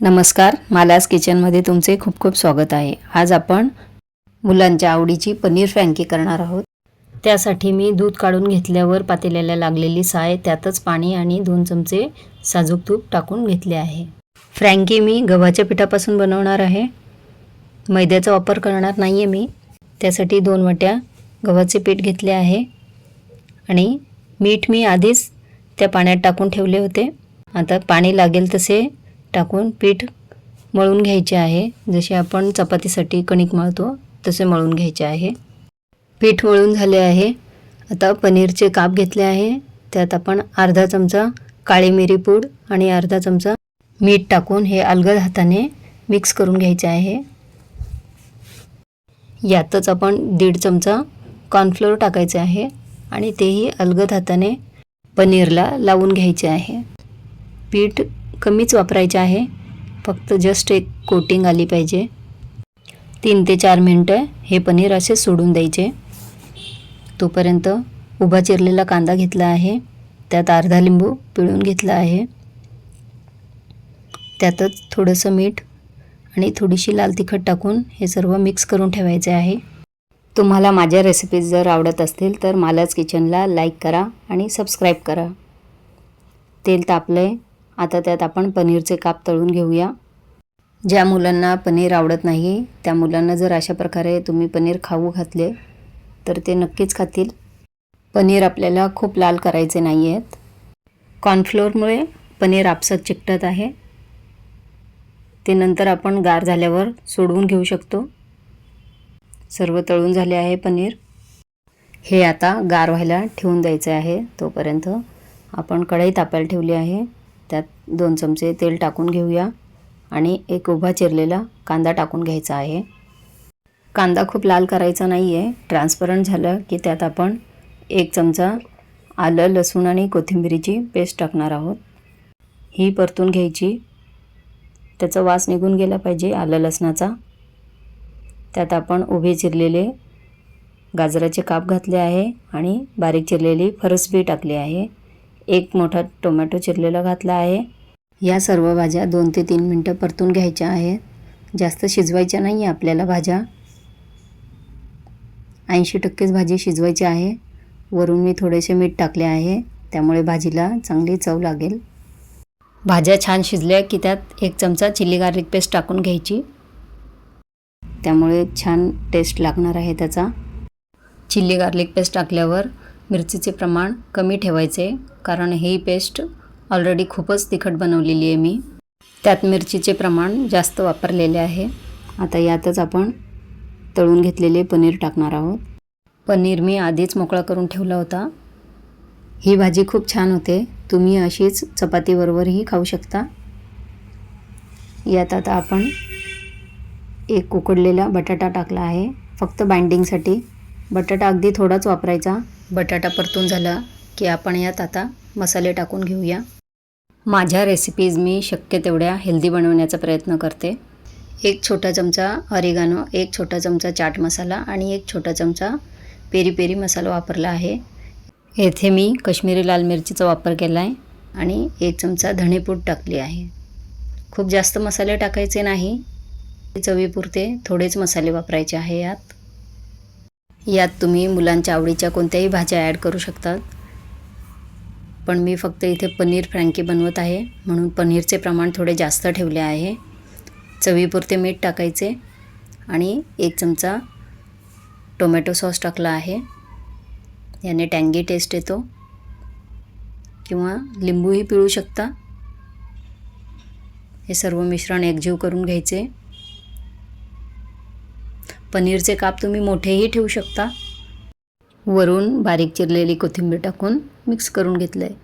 नमस्कार मालास किचनमध्ये तुमचे खूप खूप स्वागत आहे. आज आपण मुलांच्या आवडीची पनीर फ्रँकी करणार आहोत. त्यासाठी मी दूध काढून घेतल्यावर पातेल्याला लागलेली साय त्यातच पाणी आणि दोन चमचे साजूक तूप टाकून घेतले आहे. फ्रँकी मी गव्हाच्या पिठापासून बनवणार आहे. मैद्याचा वापर करणार नाही आहे मी. त्यासाठी दोन वाट्या गव्हाचे पीठ घेतले आहे. आणि मीठ मी आधीच त्या पाण्यात टाकून ठेवले होते. आता पाणी लागेल तसे टाकून पीठ मळून घ्यायचे आहे. जसे आपण चपातीसाठी कणिक मळतो तसे मळून घ्यायचे आहे. पीठ मळून झाले आहे. आता पनीरचे काप घेतले आहे. त्यात आपण अर्धा चमचा काळी मिरी पूड आणि अर्धा चमचा मीठ टाकून हे अलगद हाताने मिक्स करून घ्यायचे आहे. यातच आपण दीड चमचा कॉर्नफ्लोअर टाकायचे आहे आणि तेही अलगद हाताने पनीरला लावून घ्यायचे आहे. पीठ कमीच वापरायचे आहे. फक्त जस्ट एक कोटिंग आली पाहिजे. तीन ते चार मिनटं हे पनीर असे सोडून द्यायचे. तोपर्यंत उभा चिरलेला कांदा घेतला आहे. त्यात अर्धा लिंबू पिळून घेतला आहे. त्यातच थोडंसं मीठ आणि थोडीशी लाल तिखट टाकून हे सर्व मिक्स करून ठेवायचे आहे. तुम्हाला माझ्या रेसिपीज जर आवडत असतील तर मालाच किचनला लाईक करा आणि सबस्क्राईब करा. तेल तापलं आहे आता त्यात आपण पनीरचे काप तळून घेऊया. ज्या मुलांना पनीर आवडत नाही त्या मुलांना जर अशा प्रकारे तुम्ही पनीर खाऊ घातले तर ते नक्कीच खातील. पनीर आपल्याला खूप लाल करायचे नाही आहेत कॉर्नफ्लोअरमुळे पनीर आपसात चिकटत आहे. ते नंतर आपण गार झाल्यावर सोडवून घेऊ शकतो. सर्व तळून झाले आहे पनीर. हे आता गार व्हायला ठेवून द्यायचे आहे. तोपर्यंत आपण कढई तापायला ठेवली आहे. त्यात दोन चमचे तेल टाकून घेऊया आणि एक उभा चिरलेला कांदा टाकून घ्यायचा आहे. कांदा खूप लाल करायचा नाही आहे ट्रान्सपरंट झालं की त्यात आपण एक चमचा आलं लसूण आणि कोथिंबिरीची पेस्ट टाकणार आहोत. ही परतून घ्यायची. त्याचा वास निघून गेला पाहिजे आलं लसणाचा. त्यात आपण उभे चिरलेले गाजराचे काप घातले आहे आणि बारीक चिरलेली फरसबी टाकली आहे. एक मोठा टोमॅटो चिरलेला घातला आहे. या सर्व भाज्या दोन ते तीन मिनटं परतून घ्यायच्या आहेत. जास्त शिजवायच्या नाही आहे आपल्याला भाज्या. ऐंशी टक्केच भाजी शिजवायची आहे. वरून मी थोडेसे मीठ टाकले आहे. त्यामुळे भाजीला चांगली चव लागेल. भाज्या छान शिजल्या की त्यात एक चमचा चिली गार्लिक पेस्ट टाकून घ्यायची. त्यामुळे छान टेस्ट लागणार आहे त्याचा. चिल्ली गार्लिक पेस्ट टाकल्यावर मिरचीचे प्रमाण कमी ठेवायचे कारण ही पेस्ट ऑलरेडी खूपच तिखट बनवलेली आहे मी. त्यात मिरचीचे प्रमाण जास्त वापरलेले आहे. आता यातच आपण तळून घेतलेले पनीर टाकणार आहोत. पनीर मी आधीच मोकळा करून ठेवला होता. ही भाजी खूप छान होते. तुम्ही अशीच चपातीबरोबरही खाऊ शकता. यात आता आपण एक उकडलेला बटाटा टाकला आहे. फक्त बाइंडिंगसाठी बटाटा अगदी थोडाच वापरायचा. बटाटा परतून झाला की आपण यात आता मसाले टाकून घेऊया. माझ्या रेसिपीज मी शक्य तेवढ्या हेल्दी बनवण्याचा प्रयत्न करते. एक छोटा चमचा अरिगानो एक छोटा चमचा चाट मसाला आणि एक छोटा चमचा पेरी पेरी मसाला वापरला आहे. येथे मी कश्मीरी लाल मिरचीचा वापर केला आहे आणि एक चमचा धणेपूड टाकली आहे. खूप जास्त मसाले टाकायचे नाही. चवीपुरते थोडेच मसाले वापरायचे आहे यात. यात तुम्ही मुलांच्या आवडीच्या कोणत्याही भाज्या ॲड करू शकतात. पण मी फक्त इथे पनीर फ्रँकी बनवत आहे. म्हणून पनीरचे प्रमाण थोडे जास्त ठेवले आहे. चवीपुरते मीठ टाकायचे आणि एक चमचा टोमॅटो सॉस टाकला आहे. याने टँगी टेस्ट येतो. किंवा लिंबूही पिळू शकता. हे सर्व मिश्रण एकजीव करून घ्यायचे. पनीरचे काप तुम्ही मोठेही ठेवू शकता. वरून बारीक चिरलेली कोथिंबीर टाकून मिक्स करून घेतलं आहे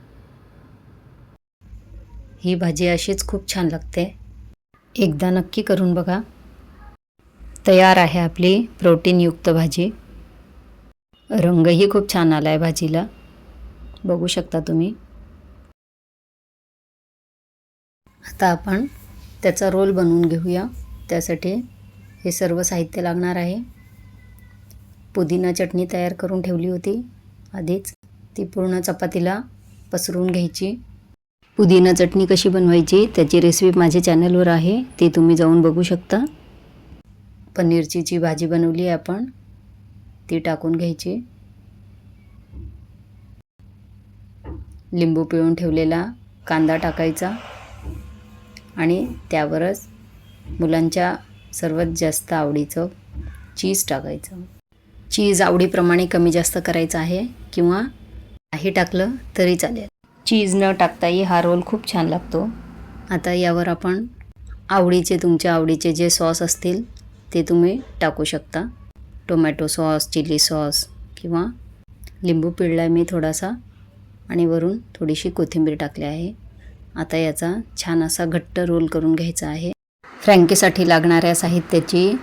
ही भाजी अशीच खूप छान लागते. एकदा नक्की करून बघा. तयार आहे आपली प्रोटीनयुक्त भाजी. रंगही खूप छान आला आहे भाजीला. बघू शकता तुम्ही. आता आपण त्याचा रोल बनवून घेऊया. त्यासाठी हे सर्व साहित्य लागणार आहे. पुदिना चटणी तयार करून ठेवली होती. आधीच ती पूर्ण चपातीला पसरून घ्यायची. पुदिना चटणी कशी बनवायची त्याची रेसिपी माझ्या चॅनलवर आहे. ती तुम्ही जाऊन बघू शकता. पनीरची जी भाजी बनवली आहे आपण ती टाकून घ्यायची. लिंबू पिळून ठेवलेला कांदा टाकायचा. आणि त्यावरच मुलांच्या सर्वात जास्त आवडीचं चीज टाकायचं. चीज आवडीप्रमाणे कमी जास्त करायचं आहे किंवा काही टाकलं तरी चालेल. चीज न टाकताही हा रोल खूप छान लागतो. आता यावर आपण आवडीचे तुमच्या आवडीचे जे सॉस असतील ते तुम्ही टाकू शकता. टोमॅटो सॉस चिली सॉस किंवा लिंबू पिळला मी थोडासा आणि वरून थोडीशी कोथिंबीर टाकली आहे. आता याचा छान असा घट्ट रोल करून घ्यायचा आहे. फ्रँकीसाठी लागणाऱ्या साहित्याची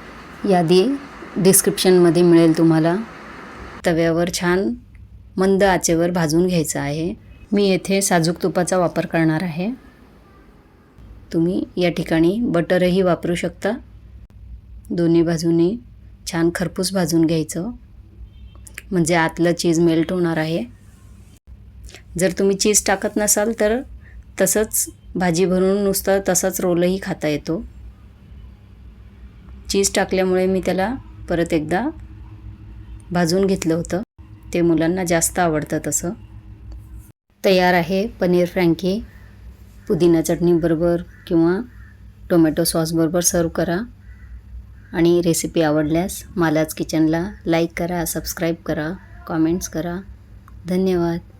यादी डिस्क्रिप्शनमध्ये मिळेल तुम्हाला. तव्यावर छान मंद आचेवर भाजून घ्यायचं आहे. मी येथे साजूक तुपाचा वापर करणार आहे. तुम्ही या ठिकाणी बटरही वापरू शकता. दोन्ही बाजूनी छान खरपूस भाजून घ्यायचं. म्हणजे आतलं चीज मेल्ट होणार आहे. जर तुम्ही चीज टाकत नसाल तर तसंच भाजी भरून नुसतं तसाच रोलही खाता येतो. चीज टाकल्यामुळे मी त्याला परत एकदा भाजून घेतलं होतं. ते मुलांना जास्त आवडतं तसं. तयार आहे पनीर फ्रँकी. पुदिना चटणीबरोबर किंवा टोमॅटो सॉसबरोबर सर्व करा. आणि रेसिपी आवडल्यास मालाच किचनला लाईक करा सबस्क्राईब करा कॉमेंट्स करा. धन्यवाद.